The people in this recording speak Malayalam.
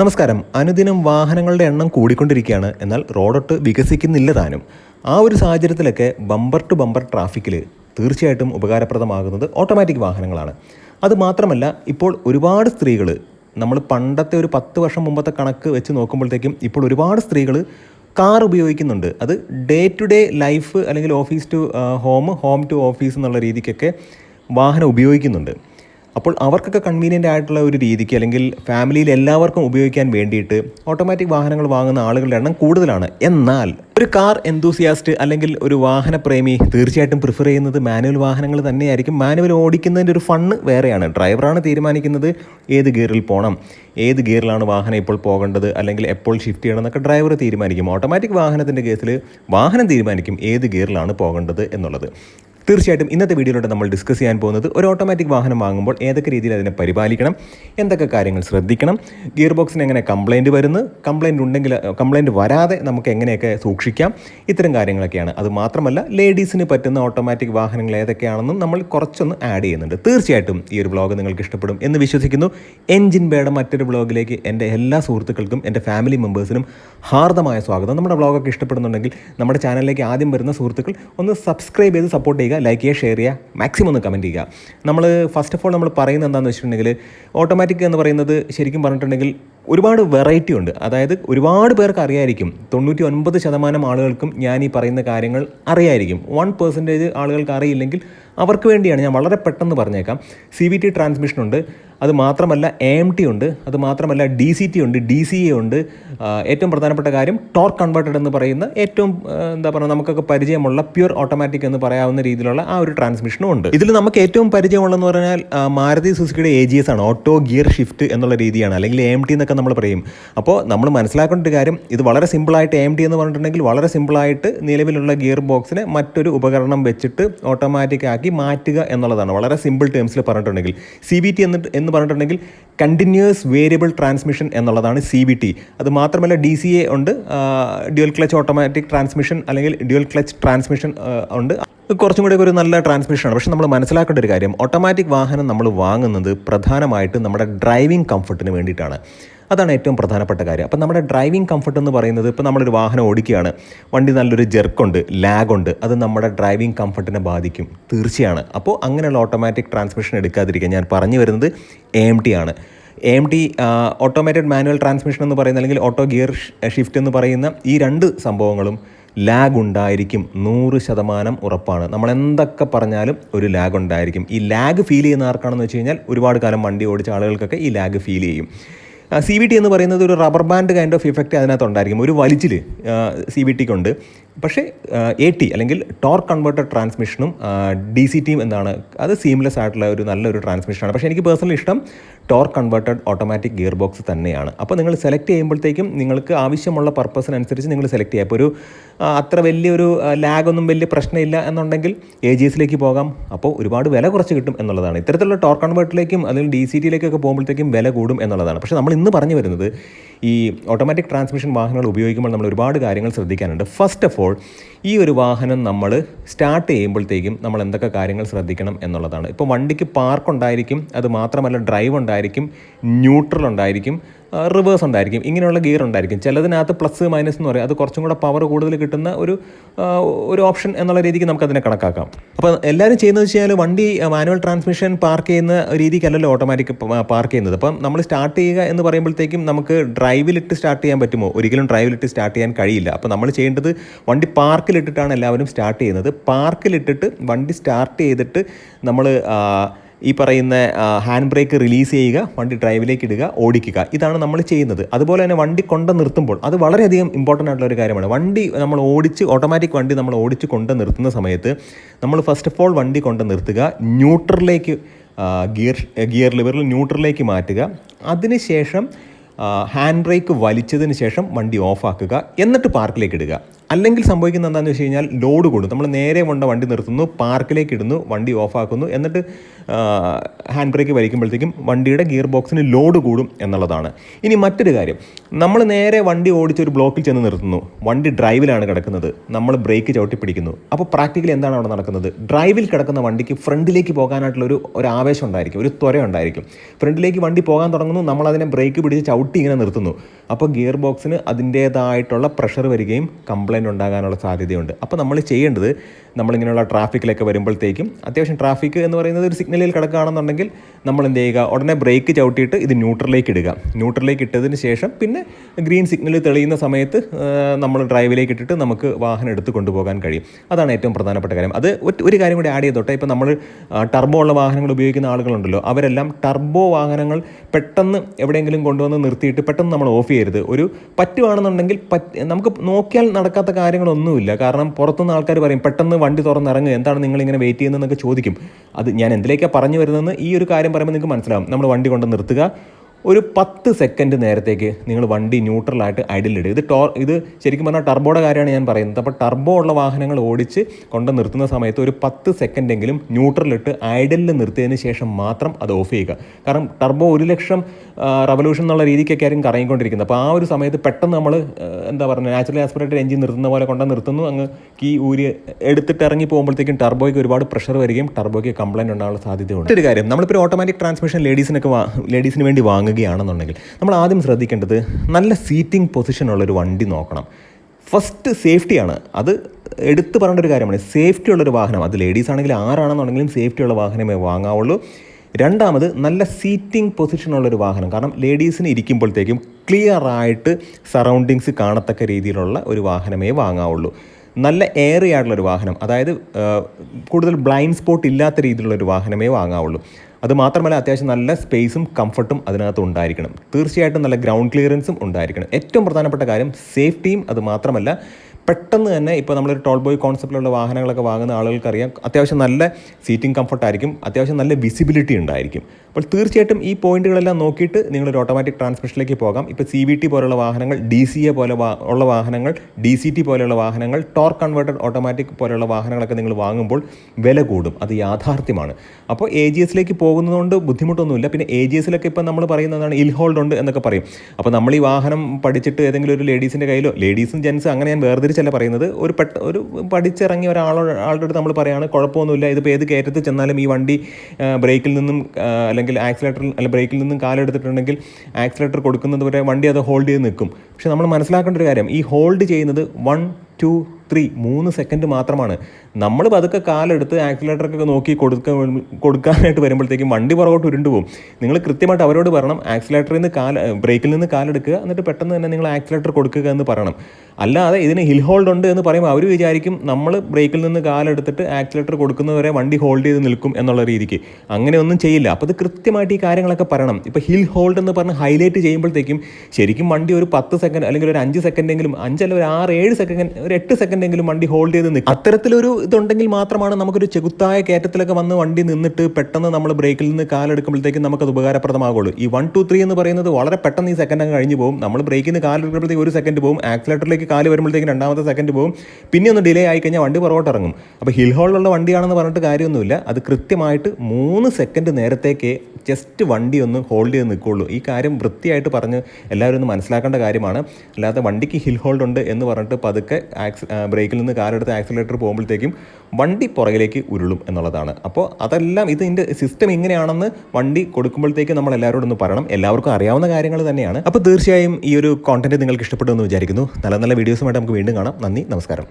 നമസ്കാരം. അനുദിനം വാഹനങ്ങളുടെ എണ്ണം കൂടിക്കൊണ്ടിരിക്കുകയാണ്. എന്നാൽ റോഡൊട്ട് വികസിക്കുന്നില്ല താനും. ആ ഒരു സാഹചര്യത്തിലൊക്കെ ബമ്പർ ടു ബമ്പർ ട്രാഫിക്കിൽ തീർച്ചയായിട്ടും ഉപകാരപ്രദമാകുന്നത് ഓട്ടോമാറ്റിക് വാഹനങ്ങളാണ്. അത് മാത്രമല്ല ഇപ്പോൾ ഒരുപാട് സ്ത്രീകൾ നമ്മൾ പണ്ടത്തെ ഒരു പത്ത് വർഷം മുമ്പത്തെ കണക്ക് വെച്ച് നോക്കുമ്പോഴത്തേക്കും ഇപ്പോൾ ഒരുപാട് സ്ത്രീകൾ കാർ ഉപയോഗിക്കുന്നുണ്ട്. അത് ഡേ ടു ഡേ ലൈഫ് അല്ലെങ്കിൽ office to home home to office എന്നുള്ള രീതിക്കൊക്കെ വാഹനം ഉപയോഗിക്കുന്നുണ്ട്. അപ്പോൾ അവർക്കൊക്കെ കൺവീനിയന്റ് ആയിട്ടുള്ള ഒരു രീതിക്ക് അല്ലെങ്കിൽ ഫാമിലിയിൽ എല്ലാവർക്കും ഉപയോഗിക്കാൻ വേണ്ടിയിട്ട് ഓട്ടോമാറ്റിക് വാഹനങ്ങൾ വാങ്ങുന്ന ആളുകളുടെ എണ്ണം കൂടുതലാണ്. എന്നാൽ ഒരു കാർ എന്തൂസിയാസ്റ്റ് അല്ലെങ്കിൽ ഒരു വാഹനപ്രേമി തീർച്ചയായിട്ടും പ്രിഫർ ചെയ്യുന്നത് മാനുവൽ വാഹനങ്ങൾ തന്നെയായിരിക്കും. മാനുവൽ ഓടിക്കുന്നതിന്റെ ഒരു ഫണ്ണ് വേറെയാണ്. ഡ്രൈവറാണ് തീരുമാനിക്കുന്നത് ഏത് ഗിയറിൽ പോകണം ഏത് ഗിയറിലാണ് വാഹനം ഇപ്പോൾ പോകേണ്ടത് അല്ലെങ്കിൽ എപ്പോൾ ഷിഫ്റ്റ് ചെയ്യണം എന്നൊക്കെ ഡ്രൈവർ തീരുമാനിക്കും. ഓട്ടോമാറ്റിക് വാഹനത്തിന്റെ കേസിൽ വാഹനം തീരുമാനിക്കും ഏത് ഗിയറിലാണ് പോകേണ്ടത് എന്നുള്ളത്. തീർച്ചയായിട്ടും ഇന്നത്തെ വീഡിയോയിലൂടെ നമ്മൾ ഡിസ്കസ് ചെയ്യാൻ പോകുന്നത് ഒരു ഓട്ടോമാറ്റിക് വാഹനം വാങ്ങുമ്പോൾ ഏതൊക്കെ രീതിയിൽ അതിനെ പരിപാലിക്കണം എന്തൊക്കെ കാര്യങ്ങൾ ശ്രദ്ധിക്കണം ഗിയർ ബോക്സിന് എങ്ങനെ കംപ്ലൈന്റ് വരുന്നു കംപ്ലൈന്റ് ഉണ്ടെങ്കിൽ കംപ്ലൈന്റ് വരാതെ നമുക്ക് എങ്ങനെയൊക്കെ സൂക്ഷിക്കാം ഇത്തരം കാര്യങ്ങളൊക്കെയാണ്. അത് മാത്രമല്ല ലേഡീസിന് പറ്റുന്ന ഓട്ടോമാറ്റിക് വാഹനങ്ങൾ ഏതൊക്കെയാണെന്നും നമ്മൾ കുറച്ചൊന്ന് ആഡ് ചെയ്യുന്നുണ്ട്. തീർച്ചയായിട്ടും ഈ ഒരു വ്ളോഗ് നിങ്ങൾക്ക് ഇഷ്ടപ്പെടും എന്ന് വിശ്വസിക്കുന്നു. എൻജിൻ ബേയുടെ മറ്റൊരു വ്ളോഗിലേക്ക് എന്റെ എല്ലാ സുഹൃത്തുക്കൾക്കും എന്റെ ഫാമിലി മെമ്പേഴ്സിനും ഹാർദമായ സ്വാഗതം. നമ്മുടെ വ്ളോഗൊക്കെ ഇഷ്ടപ്പെടുന്നുണ്ടെങ്കിൽ നമ്മുടെ ചാനലിലേക്ക് ആദ്യം വരുന്ന സുഹൃത്തുക്കൾ ഒന്ന് സബ്സ്ക്രൈബ് ചെയ്ത് സപ്പോർട്ട് ചെയ്യുക. ലൈക്ക് ചെയ്യുക ഷെയർ ചെയ്യുക മാക്സിമം ഒന്ന് കമന്റ് ചെയ്യുക. നമ്മൾ ഫസ്റ്റ് ഓഫ് ഓൾ നമ്മൾ പറയുന്നത് എന്താണെന്ന് വെച്ചിട്ടുണ്ടെങ്കിൽ ഓട്ടോമാറ്റിക് എന്ന് പറയുന്നത് ശരിക്കും പറഞ്ഞിട്ടുണ്ടെങ്കിൽ ഒരുപാട് വെറൈറ്റി ഉണ്ട്. അതായത് ഒരുപാട് പേർക്ക് അറിയായിരിക്കും. തൊണ്ണൂറ്റി ഒൻപത് ശതമാനം ആളുകൾക്കും ഞാൻ ഈ പറയുന്ന കാര്യങ്ങൾ അറിയായിരിക്കും. വൺ പെർസെന്റേജ് ആളുകൾക്ക് അറിയില്ലെങ്കിൽ അവർക്ക് വേണ്ടിയാണ് ഞാൻ വളരെ പെട്ടെന്ന് പറഞ്ഞേക്കാം. സി വി ടി ട്രാൻസ്മിഷൻ ഉണ്ട്. അത് മാത്രമല്ല എ എം ടി ഉണ്ട് അത് മാത്രമല്ല ഡി സി ടി ഉണ്ട് ഡി സി എ ഉണ്ട്. ഏറ്റവും പ്രധാനപ്പെട്ട കാര്യം ടോർക്ക് കൺവേർട്ടഡ് എന്ന് പറയുന്ന ഏറ്റവും എന്താ പറയുക നമുക്കൊക്കെ പരിചയമുള്ള പ്യുർ ഓട്ടോമാറ്റിക് എന്ന് പറയാവുന്ന രീതിയിലുള്ള ആ ഒരു ട്രാൻസ്മിഷനും ഉണ്ട്. ഇതിൽ നമുക്ക് ഏറ്റവും പരിചയമുള്ളതെന്ന് പറഞ്ഞാൽ മാരുതി സുസുക്കിയുടെ എ ജി എസ് ആണ് ഓട്ടോ ഗിയർ ഷിഫ്റ്റ് എന്നുള്ള രീതിയാണ് അല്ലെങ്കിൽ എ എം ടി എന്നൊക്കെ നമ്മൾ പറയും. അപ്പോൾ നമ്മൾ മനസ്സിലാക്കേണ്ട ഒരു കാര്യം ഇത് വളരെ സിമ്പിളായിട്ട് എ എം ടി എന്ന് പറഞ്ഞിട്ടുണ്ടെങ്കിൽ വളരെ സിമ്പിളായിട്ട് നിലവിലുള്ള ഗിയർ ബോക്സിനെ മറ്റൊരു ഉപകരണം വെച്ചിട്ട് ഓട്ടോമാറ്റിക് ആക്കി മാറ്റുക എന്നുള്ളതാണ് വളരെ സിമ്പിൾ ടേംസിൽ പറഞ്ഞിട്ടുണ്ടെങ്കിൽ. സി ബി ടി എന്ന് എന്ന് പറഞ്ഞിട്ടുണ്ടെങ്കിൽ കണ്ടിന്യൂസ് വേരിയബിൾ ട്രാൻസ്മിഷൻ എന്നുള്ളതാണ് സി ബി ടി അത് മാത്രമല്ല ഡി സി എ ഉണ്ട് ഡ്യുവൽ ക്ലച്ച് ഓട്ടോമാറ്റിക് ട്രാൻസ്മിഷൻ അല്ലെങ്കിൽ ഡ്യുവൽ ക്ലച്ച് ട്രാൻസ്മിഷൻ ഉണ്ട്. കുറച്ചും കൂടി ഒരു നല്ല ട്രാൻസ്മിഷനാണ് പക്ഷെ നമ്മൾ മനസ്സിലാക്കേണ്ട ഒരു കാര്യം ഓട്ടോമാറ്റിക് വാഹനം നമ്മൾ വാങ്ങുന്നത് പ്രധാനമായിട്ടും നമ്മുടെ ഡ്രൈവിംഗ് കംഫർട്ടിന് വേണ്ടിയിട്ടാണ്. അതാണ് ഏറ്റവും പ്രധാനപ്പെട്ട കാര്യം. അപ്പം നമ്മുടെ ഡ്രൈവിംഗ് കംഫർട്ട് എന്ന് പറയുന്നത് ഇപ്പോൾ നമ്മളൊരു വാഹനം ഓടിക്കുകയാണ്. വണ്ടി നല്ലൊരു ജെർക്കുണ്ട് ലാഗുണ്ട് അത് നമ്മുടെ ഡ്രൈവിംഗ് കംഫർട്ടിനെ ബാധിക്കും. തീർച്ചയാണ്. അപ്പോൾ അങ്ങനെയുള്ള ഓട്ടോമാറ്റിക് ട്രാൻസ്മിഷൻ എടുക്കാതിരിക്കാൻ ഞാൻ പറഞ്ഞു വരുന്നത് എ ടി ആണ്. M T automated manual transmission എന്ന് പറയുന്ന അല്ലെങ്കിൽ ഓട്ടോ ഗിയർ ഷിഫ്റ്റ് എന്ന് പറയുന്ന ഈ രണ്ട് സംഭവങ്ങളും ലാഗ് ഉണ്ടായിരിക്കും. നൂറ് ശതമാനം ഉറപ്പാണ്. നമ്മൾ എന്തൊക്കെ പറഞ്ഞാലും ഒരു ലാഗ് ഉണ്ടായിരിക്കും. ഈ ലാഗ് ഫീൽ ചെയ്യുന്ന ആർക്കാണെന്ന് വെച്ച് കഴിഞ്ഞാൽ ഒരുപാട് കാലം വണ്ടി ഓടിച്ച ആളുകൾക്കൊക്കെ ഈ ലാഗ് ഫീൽ ചെയ്യും. സി ബി ടി എന്ന് പറയുന്നത് ഒരു rubber band kind of effect അതിനകത്ത് ഉണ്ടായിരിക്കും ഒരു വലിച്ചിൽ സി ബി ടിക്കുണ്ട് പക്ഷേ എ ടി അല്ലെങ്കിൽ ടോർക്ക് കൺവേർട്ടർ ട്രാൻസ്മിഷനും ഡി സി ടിയും എന്നാണ് അത് സീംലെസ് ആയിട്ടുള്ള ഒരു നല്ലൊരു ട്രാൻസ്മിഷനാണ് പക്ഷേ എനിക്ക് പേഴ്സണലി ഇഷ്ടം torque converted automatic gear box തന്നെയാണ്. അപ്പോൾ നിങ്ങൾ സെലക്ട് ചെയ്യുമ്പോഴത്തേക്കും നിങ്ങൾക്ക് ആവശ്യമുള്ള പർപ്പസിനനുസരിച്ച് നിങ്ങൾ സെലക്ട് ചെയ്യുക അപ്പോൾ ഒരു അത്ര വലിയൊരു ലാഗൊന്നും വലിയ പ്രശ്നമില്ല എന്നുണ്ടെങ്കിൽ എ ജി എസിലേക്ക് പോകാം. അപ്പോൾ ഒരുപാട് വില കുറച്ച് കിട്ടും എന്നുള്ളതാണ്. ഇത്തരത്തിലുള്ള ടോർക്ക് കൺവേർട്ടിലേക്കും അല്ലെങ്കിൽ ഡി സി ടിയിലേക്കൊക്കെ പോകുമ്പോഴത്തേക്കും വില കൂടും എന്നുള്ളതാണ്. പക്ഷേ നമ്മൾ ഇന്ന് പറഞ്ഞു വരുന്നത് ഈ ഓട്ടോമാറ്റിക് ട്രാൻസ്മിഷൻ വാഹനങ്ങൾ ഉപയോഗിക്കുമ്പോൾ നമ്മൾ ഒരുപാട് കാര്യങ്ങൾ ശ്രദ്ധിക്കാനുണ്ട്. ഫസ്റ്റ് ഓഫ് ഓൾ ഈ ഒരു വാഹനം നമ്മൾ സ്റ്റാർട്ട് ചെയ്യുമ്പോഴത്തേക്കും നമ്മൾ എന്തൊക്കെ കാര്യങ്ങൾ ശ്രദ്ധിക്കണം എന്നുള്ളതാണ്. ഇപ്പോൾ വണ്ടിക്ക് പാർക്ക് ഉണ്ടായിരിക്കും അത് മാത്രമല്ല ഡ്രൈവ് ഉണ്ടായിരിക്കും ന്യൂട്രൽ ഉണ്ടായിരിക്കും റിവേഴ്സ് ഉണ്ടായിരിക്കും. ഇങ്ങനെയുള്ള ഗിയർ ഉണ്ടായിരിക്കും. ചിലതിനകത്ത് പ്ലസ് മൈനസ് എന്ന് പറയും. അത് കുറച്ചും കൂടെ പവർ കൂടുതൽ കിട്ടുന്ന ഒരു ഒരു ഓപ്ഷൻ എന്നുള്ള രീതിക്ക് നമുക്കതിനെ കണക്കാക്കാം. അപ്പോൾ എല്ലാവരും ചെയ്യുന്നത് വെച്ച് കഴിഞ്ഞാൽ വണ്ടി മാനുവൽ ട്രാൻസ്മിഷൻ പാർക്ക് ചെയ്യുന്ന രീതിക്കല്ലല്ലോ ഓട്ടോമാറ്റിക് പാർക്ക് ചെയ്യുന്നത്. അപ്പം നമ്മൾ സ്റ്റാർട്ട് ചെയ്യുക എന്ന് പറയുമ്പോഴത്തേക്കും നമുക്ക് ഡ്രൈവിലിട്ട് സ്റ്റാർട്ട് ചെയ്യാൻ പറ്റുമോ? ഒരിക്കലും ഡ്രൈവിലിട്ട് സ്റ്റാർട്ട് ചെയ്യാൻ കഴിയില്ല. അപ്പോൾ നമ്മൾ ചെയ്യേണ്ടത് വണ്ടി പാർക്കിലിട്ടിട്ടാണ് എല്ലാവരും സ്റ്റാർട്ട് ചെയ്യുന്നത്. പാർക്കിലിട്ടിട്ട് വണ്ടി സ്റ്റാർട്ട് ചെയ്തിട്ട് നമ്മൾ ഈ പറയുന്ന ഹാൻഡ് ബ്രേക്ക് റിലീസ് ചെയ്യുക വണ്ടി ഡ്രൈവിലേക്ക് ഇടുക ഓടിക്കുക. ഇതാണ് നമ്മൾ ചെയ്യുന്നത്. അതുപോലെ തന്നെ വണ്ടി കൊണ്ട് നിർത്തുമ്പോൾ അത് വളരെയധികം ഇമ്പോർട്ടന്റ് ആയിട്ടുള്ള ഒരു കാര്യമാണ്. വണ്ടി നമ്മൾ ഓടിച്ച് ഓട്ടോമാറ്റിക് വണ്ടി നമ്മൾ ഓടിച്ച് കൊണ്ട് നിർത്തുന്ന സമയത്ത് നമ്മൾ ഫസ്റ്റ് ഓഫ് ഓൾ വണ്ടി കൊണ്ട് നിർത്തുക ന്യൂട്രലിലേക്ക് ഗിയർ ഗിയർ ലിവറിൽ ന്യൂട്രലിലേക്ക് മാറ്റുക അതിനുശേഷം ഹാൻഡ് ബ്രേക്ക് വലിച്ചതിന് ശേഷം വണ്ടി ഓഫാക്കുക എന്നിട്ട് പാർക്കിലേക്ക് ഇടുക. അല്ലെങ്കിൽ സംഭവിക്കുന്ന എന്താണെന്ന് വെച്ച് കഴിഞ്ഞാൽ ലോഡ് കൊടുക്കും നമ്മൾ നേരെ കൊണ്ട വണ്ടി നിർത്തുന്നു പാർക്കിലേക്ക് ഇടുന്നു വണ്ടി ഓഫാക്കുന്നു എന്നിട്ട് ഹാൻഡ് ബ്രേക്ക് വലിക്കുമ്പോഴത്തേക്കും വണ്ടിയുടെ ഗിയർ ബോക്സിന് ലോഡ് കൂടും എന്നുള്ളതാണ്. ഇനി മറ്റൊരു കാര്യം. നമ്മൾ നേരെ വണ്ടി ഓടിച്ച് ഒരു ബ്ലോക്കിൽ ചെന്ന് നിർത്തുന്നു. വണ്ടി ഡ്രൈവിലാണ് കിടക്കുന്നത്. നമ്മൾ ബ്രേക്ക് ചവിട്ടി പിടിക്കുന്നു. അപ്പോൾ പ്രാക്ടിക്കലി എന്താണ് അവിടെ നടക്കുന്നത്? ഡ്രൈവിൽ കിടക്കുന്ന വണ്ടിക്ക് ഫ്രണ്ടിലേക്ക് പോകാനായിട്ടുള്ള ഒരു ഒരു ആവേശം ഉണ്ടായിരിക്കും. ഒരു ത്വര ഉണ്ടായിരിക്കും. ഫ്രണ്ടിലേക്ക് വണ്ടി പോകാൻ തുടങ്ങുന്നു. നമ്മൾ അതിനെ ബ്രേക്ക് പിടിച്ച് ചവിട്ടി ഇങ്ങനെ നിർത്തുന്നു. അപ്പോൾ ഗിയർ ബോക്സിന് അതിന്റേതായിട്ടുള്ള പ്രഷർ വരികയും കംപ്ലൈന്റ് ഉണ്ടാകാനുള്ള സാധ്യതയുണ്ട്. അപ്പോൾ നമ്മൾ ചെയ്യേണ്ടത് നമ്മളിങ്ങനെയുള്ള ട്രാഫിക്കിലൊക്കെ വരുമ്പോഴത്തേക്കും അത്യാവശ്യം ട്രാഫിക് എന്ന് പറയുന്നത് ഒരു സിഗ്നലിൽ കിടക്കുകയാണെന്നുണ്ടെങ്കിൽ നമ്മൾ എന്ത് ചെയ്യുക? ഉടനെ ബ്രേക്ക് ചവിട്ടിയിട്ട് ഇത് ന്യൂട്രലിലേക്ക് ഇടുക. ന്യൂട്രലിലേക്ക് ഇട്ടതിന് ശേഷം പിന്നെ ഗ്രീൻ സിഗ്നൽ തെളിയുന്ന സമയത്ത് നമ്മൾ ഡ്രൈവിലേക്ക് ഇട്ടിട്ട് നമുക്ക് വാഹനം എടുത്ത് കൊണ്ടുപോകാൻ കഴിയും. അതാണ് ഏറ്റവും പ്രധാനപ്പെട്ട കാര്യം. അത് ഒരു കാര്യം കൂടി ആഡ് ചെയ്തോട്ടെ. ഇപ്പോൾ നമ്മൾ ടർബോ ഉള്ള വാഹനങ്ങൾ ഉപയോഗിക്കുന്ന ആളുകളുണ്ടല്ലോ. അവരെല്ലാം ടർബോ വാഹനങ്ങൾ പെട്ടെന്ന് എവിടെയെങ്കിലും കൊണ്ടുവന്ന് നിർത്തിയിട്ട് പെട്ടെന്ന് നമ്മൾ ഓഫ് ചെയ്യരുത്. ഒരു പറ്റുവാണെന്നുണ്ടെങ്കിൽ പറ്റ് നമുക്ക് നോക്കിയാൽ നടക്കാത്ത കാര്യങ്ങളൊന്നുമില്ല. കാരണം പുറത്തുനിന്ന് ആൾക്കാർ പറയും പെട്ടെന്ന് വണ്ടി തുറന്നിറങ്ങുക എന്താണ് നിങ്ങൾ ഇങ്ങനെ വെയിറ്റ് ചെയ്യുന്നതെന്നൊക്കെ ചോദിക്കും. അത് ഞാൻ എന്തിലേക്കാണ് പറഞ്ഞു വരുന്നതെന്ന് ഈ ഒരു കാര്യം പറയുമ്പോൾ നിങ്ങൾക്ക് മനസ്സിലാവും. നമ്മൾ വണ്ടി കൊണ്ട് നിർത്തുക. ഒരു പത്ത് സെക്കൻഡ് നേരത്തേക്ക് നിങ്ങൾ വണ്ടി ന്യൂട്രലായിട്ട് ഐഡിലിടുക ഇത് ടോർ ഇത് ശരിക്കും പറഞ്ഞാൽ ടർബോയുടെ കാര്യമാണ് ഞാൻ പറയുന്നത്. അപ്പോൾ ടർബോ ഉള്ള വാഹനങ്ങൾ ഓടിച്ച് കൊണ്ട് നിർത്തുന്ന സമയത്ത് ഒരു പത്ത് സെക്കൻഡെങ്കിലും ന്യൂട്രലിട്ട് ഐഡലിൽ നിർത്തിയതിന് ശേഷം മാത്രം അത് ഓഫ് ചെയ്യുക. കാരണം ടർബോ ഒരു ലക്ഷം റവല്യൂഷൻ എന്നുള്ള രീതിക്കൊക്കെ ആയിരിക്കും കറങ്ങിക്കൊണ്ടിരിക്കുന്നത്. അപ്പോൾ ആ ഒരു സമയത്ത് പെട്ടെന്ന് നമ്മൾ എന്താ പറയുക നാച്ചുറൽ ആസ്പിറേറ്റഡ് എഞ്ചിൻ നിർത്തുന്ന പോലെ കൊണ്ട് നിർത്തുന്നു. അങ്ങ് കീ ഊരി എടുത്തിട്ട് ഇറങ്ങി പോകുമ്പോഴത്തേക്കും ടർബോയ്ക്ക് ഒരുപാട് പ്രഷർ വരികയും ടർബോയ്ക്ക് കംപ്ലൈന്റ് ഉണ്ടാകാനുള്ള സാധ്യതയുണ്ട്. ഒരു കാര്യം നമ്മളിപ്പോൾ ഓട്ടോമാറ്റിക് ട്രാൻസ്മിഷൻ ലേഡീസിനൊക്കെ ലേഡീസിന് വേണ്ടി വാങ്ങുകയാണെന്നുണ്ടെങ്കിൽ നമ്മൾ ആദ്യം ശ്രദ്ധിക്കേണ്ടത് നല്ല സീറ്റിംഗ് പൊസിഷനുള്ളൊരു വണ്ടി നോക്കണം. ഫസ്റ്റ് സേഫ്റ്റിയാണ് അത് എടുത്തു പറയേണ്ട ഒരു കാര്യമാണ്. സേഫ്റ്റി ഉള്ളൊരു വാഹനം. അത് ലേഡീസ് ആണെങ്കിലും ആരാണെന്നുണ്ടെങ്കിലും സേഫ്റ്റി ഉള്ള വാഹനമേ വാങ്ങാവുള്ളൂ. രണ്ടാമത് നല്ല സീറ്റിംഗ് പൊസിഷനുള്ളൊരു വാഹനം. കാരണം ലേഡീസിന് ഇരിക്കുമ്പോഴത്തേക്കും ക്ലിയർ ആയിട്ട് സറൗണ്ടിങ്സ് കാണത്തക്ക രീതിയിലുള്ള ഒരു വാഹനമേ വാങ്ങാവുള്ളൂ. നല്ല എയറി ആയിട്ടുള്ളൊരു വാഹനം. അതായത് കൂടുതൽ ബ്ലൈൻഡ് സ്പോട്ട് ഇല്ലാത്ത രീതിയിലുള്ളൊരു വാഹനമേ വാങ്ങാവുള്ളൂ. അത് മാത്രമല്ല അത്യാവശ്യം നല്ല സ്പേസും കംഫർട്ടും അതിനകത്ത് ഉണ്ടായിരിക്കണം. തീർച്ചയായിട്ടും നല്ല ഗ്രൗണ്ട് ക്ലിയറൻസും ഉണ്ടായിരിക്കണം. ഏറ്റവും പ്രധാനപ്പെട്ട കാര്യം സേഫ്റ്റിയും അത് മാത്രമല്ല പെട്ടെന്ന് തന്നെ ഇപ്പോൾ നമ്മളൊരു ടോൾ ബോയ് കോൺസെപ്റ്റിലുള്ള വാഹനങ്ങളൊക്കെ വാങ്ങുന്ന ആളുകൾക്കറിയാം. അത്യാവശ്യം നല്ല സീറ്റിംഗ് കംഫർട്ട് ആയിരിക്കും. അത്യാവശ്യം നല്ല വിസിബിലിറ്റി ഉണ്ടായിരിക്കും. അപ്പോൾ തീർച്ചയായിട്ടും ഈ പോയിന്റുകളെല്ലാം നോക്കിയിട്ട് നിങ്ങളൊരു ഓട്ടോമാറ്റിക് ട്രാൻസ്മിഷനിലേക്ക് പോകാം. ഇപ്പോൾ സി വി ടി പോലുള്ള വാഹനങ്ങൾ ഡി സി എ പോലെ ഉള്ള വാഹനങ്ങൾ ഡി സി ടി പോലെയുള്ള വാഹനങ്ങൾ ടോർ കൺവേർട്ടഡ് ഓട്ടോമാറ്റിക് പോലെയുള്ള വാഹനങ്ങളൊക്കെ നിങ്ങൾ വാങ്ങുമ്പോൾ വില കൂടും. അത് യാഥാർത്ഥ്യമാണ്. അപ്പോൾ എ ജി എസിലേക്ക് പോകുന്നതുകൊണ്ട് ബുദ്ധിമുട്ടൊന്നുമില്ല. പിന്നെ എ ജി എസിലൊക്കെ ഇപ്പം നമ്മൾ പറയുന്നതാണ് ഇൽ ഹോൾഡ് ഉണ്ട് എന്നൊക്കെ പറയും. അപ്പോൾ നമ്മൾ ഈ വാഹനം പഠിച്ചിട്ട് ഏതെങ്കിലും ഒരു ലേഡീസിന്റെ കയ്യിലോ ലേഡീസും ജെൻസും അങ്ങനെ ഞാൻ വേർതിരിച്ചല്ല പറയുന്നത്. ഒരു പെട്ട ഒരു പഠിച്ചിറങ്ങിയ ഒരാളോട് ആളുടെ അടുത്ത് നമ്മൾ പറയുകയാണ് കുഴപ്പമൊന്നുമില്ല ഇതിപ്പോൾ ഏത് കയറ്റത്തിൽ ചെന്നാലും ഈ വണ്ടി ബ്രേക്കിൽ നിന്നും അല്ലെങ്കിൽ ആക്സിലേറ്ററിൽ അല്ല ബ്രേക്കിൽ നിന്നും കാലെടുത്തിട്ടുണ്ടെങ്കിൽ ആക്സിലേറ്റർ കൊടുക്കുന്നത് വരെ വണ്ടി അത് ഹോൾഡ് ചെയ്ത് നിൽക്കും. പക്ഷേ നമ്മൾ മനസ്സിലാക്കേണ്ട ഒരു കാര്യം ഈ ഹോൾഡ് ചെയ്യുന്നത് വൺ ടു ത്രീ മൂന്ന് സെക്കൻഡ് മാത്രമാണ്. നമ്മൾ പതുക്കെ കാലെടുത്ത് ആക്സിലേറ്ററൊക്കെ നോക്കി കൊടുക്കാൻ കൊടുക്കാനായിട്ട് വരുമ്പോഴത്തേക്കും വണ്ടി പുറകോട്ട് ഉരുണ്ടു പോകും നിങ്ങൾ കൃത്യമായിട്ട് അവരോട് പറയണം ആക്സിലേറ്ററിൽ നിന്ന് കാല ബ്രേക്കിൽ നിന്ന് കാലെടുക്കുക എന്നിട്ട് പെട്ടെന്ന് തന്നെ നിങ്ങൾ ആക്സിലേറ്റർ കൊടുക്കുക എന്ന് പറയണം. അല്ലാതെ ഇതിന് ഹിൽ ഹോൾഡ് ഉണ്ട് എന്ന് പറയുമ്പോൾ അവർ വിചാരിക്കും നമ്മൾ ബ്രേക്കിൽ നിന്ന് കാലെടുത്തിട്ട് ആക്സിലേറ്റർ കൊടുക്കുന്നവരെ വണ്ടി ഹോൾഡ് ചെയ്ത് നിൽക്കും എന്നുള്ള രീതിക്ക്. അങ്ങനെയൊന്നും ചെയ്യില്ല. അപ്പോൾ ഇത് കൃത്യമായിട്ട് ഈ കാര്യങ്ങളൊക്കെ പറയണം. ഇപ്പോൾ ഹിൽ ഹോൾഡ് എന്ന് പറഞ്ഞ് ഹൈലൈറ്റ് ചെയ്യുമ്പോഴത്തേക്കും ശരിക്കും വണ്ടി ഒരു പത്ത് സെക്കൻഡ് അല്ലെങ്കിൽ ഒരു അഞ്ച് സെക്കൻഡെങ്കിലും അഞ്ചല്ല ഒരു ആറ് ഏഴ് സെക്കൻഡ് ഒരു എട്ട് സെക്കൻഡെങ്കിലും വണ്ടി ഹോൾഡ് ചെയ്ത് നിൽക്കും. അത്തരത്തിലൊരു ഇതുണ്ടെങ്കിൽ മാത്രമാണ് നമുക്കൊരു ചെകുത്തായ കയറ്റത്തിലൊക്കെ വന്ന് വണ്ടി നിന്നിട്ട് പെട്ടെന്ന് നമ്മൾ ബ്രേക്കിൽ നിന്ന് കാലെടുക്കുമ്പോഴത്തേക്കും നമുക്കത് ഉപകാരപ്രദമാകുള്ളൂ ഈ വൺ ടു ത്രീ എന്ന് പറയുന്നത് വളരെ പെട്ടെന്ന് ഈ സെക്കൻഡ് അങ്ങ് കഴിഞ്ഞ് പോകും. നമ്മൾ ബ്രേക്കിൽ നിന്ന് കാലെടുക്കുമ്പോഴത്തേക്ക് ഒരു സെക്കൻഡ് പോകും. ആക്സിലേറ്ററിലേക്ക് കാൽ വരുമ്പോഴത്തേക്കും രണ്ടാമത്തെ സെക്കൻഡ് പോകും. പിന്നെ ഒന്ന് ഡിലേ ആയി കഴിഞ്ഞാൽ വണ്ടി പുറകോട്ട് ഇറങ്ങും. അപ്പോൾ ഹിൽ ഹോളിലുള്ള വണ്ടിയാണെന്ന് പറഞ്ഞിട്ട് കാര്യമൊന്നുമില്ല. അത് കൃത്യമായിട്ട് മൂന്ന് സെക്കൻഡ് നേരത്തേക്ക് ജസ്റ്റ് വണ്ടി ഒന്ന് ഹോൾഡ് ചെയ്ത് നിൽക്കുള്ളൂ. ഈ കാര്യം വൃത്തിയായിട്ട് പറഞ്ഞ് എല്ലാവരും ഒന്ന് മനസ്സിലാക്കേണ്ട കാര്യമാണ്. അല്ലാതെ വണ്ടിക്ക് ഹിൽ ഹോൾഡ് ഉണ്ട് എന്ന് പറഞ്ഞിട്ട് പതുക്കെ ആക്സ് ബ്രേക്കിൽ നിന്ന് കാറെടുത്ത് ആക്സിലേറ്റർ പോകുമ്പോഴത്തേക്കും വണ്ടി പുറകിലേക്ക് ഉരുളും എന്നുള്ളതാണ്. അപ്പോൾ അതെല്ലാം ഇതിന്റെ സിസ്റ്റം ഇങ്ങനെയാണെന്ന് വണ്ടി കൊടുക്കുമ്പോഴത്തേക്ക് നമ്മൾ എല്ലാവരോടും ഒന്ന് പറയണം. എല്ലാവർക്കും അറിയാവുന്ന കാര്യങ്ങൾ തന്നെയാണ്. അപ്പോൾ തീർച്ചയായും ഈ ഒരു കോണ്ടന്റ് നിങ്ങൾക്ക് ഇഷ്ടപ്പെട്ടു എന്ന് വിചാരിക്കുന്നു. നല്ല നല്ല വീഡിയോസുമായിട്ട് നമുക്ക് വീണ്ടും കാണാം. നന്ദി നമസ്കാരം.